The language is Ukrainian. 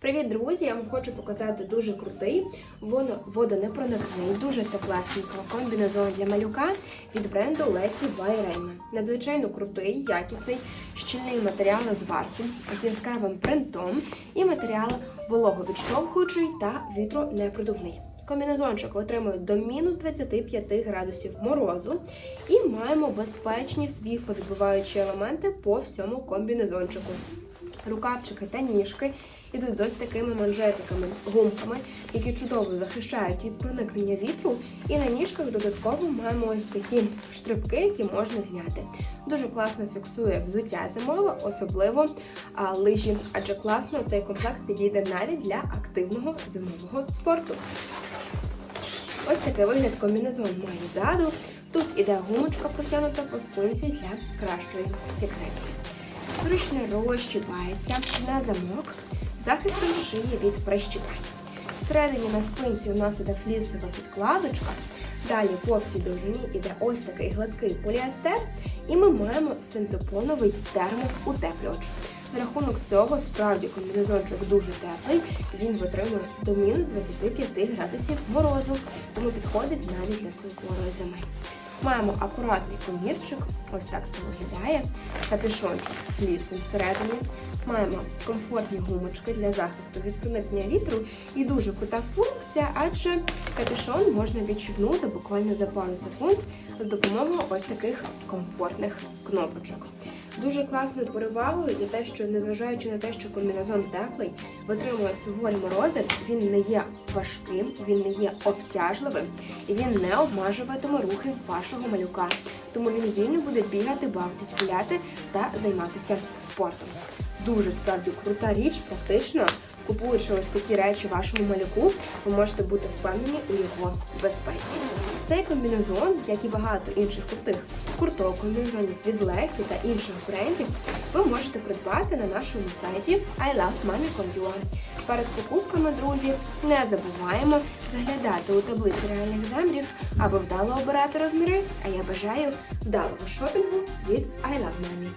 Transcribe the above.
Привіт, друзі! Я вам хочу показати дуже крутий водонепроникний, дуже теплесенький комбінезон для малюка від бренду Лесі Байрейма. Надзвичайно крутий, якісний, щільний матеріал зверху з яскравим принтом і матеріал вологовідштовхуючий та вітронепродувний. Комбінезончик отримує до мінус 25 градусів морозу і маємо безпечні світловідбиваючі елементи по всьому комбінезончику. Рукавчики та ніжки ідуть з ось такими манжетиками, гумками, які чудово захищають від проникнення вітру. І на ніжках додатково маємо ось такі штрибки, які можна зняти. Дуже класно фіксує взуття зимове, особливо а, лижі, адже класно цей комплект підійде навіть для активного зимового спорту. Ось такий вигляд комбінезон має ззаду. Тут іде гумочка протягнута по спинці для кращої фіксації. Зручно розщіпається на замок, захистом шиї від прищіпань. Всередині на спинці у нас іде флісова підкладочка. Далі по всій довжині іде ось такий гладкий поліестер, і ми маємо синтепоновий термоутеплювач. За рахунок цього справді комбінезончик дуже теплий, він витримує до мінус 25 градусів морозу, тому підходить навіть для суворої зими. Маємо акуратний комірчик, ось так це виглядає, капюшончик з флісом всередині. Маємо комфортні гумочки для захисту від проникнення вітру і дуже крута функція, адже капюшон можна відчіпнути буквально за пару секунд з допомогою ось таких комфортних кнопочок. Дуже класною перевагою є те, що незважаючи на те, що комбінезон теплий, витримує суворі морози, він не є важким, він не є обтяжливим і він не обмежуватиме рухи вашого малюка. Тому він вільно буде бігати, бавитись, гуляти та займатися спортом. Дуже справді крута річ, практична. Купуючи ось такі речі вашому малюку, ви можете бути впевнені у його безпеці. Цей комбінезон, як і багато інших крутих курток, комбінезонів від Лесі та інших брендів, ви можете придбати на нашому сайті ilovemami.com.ua. Перед покупками, друзі, не забуваємо заглядати у таблиці реальних замірів, аби вдало обирати розміри. А я бажаю вдалого шопінгу від I.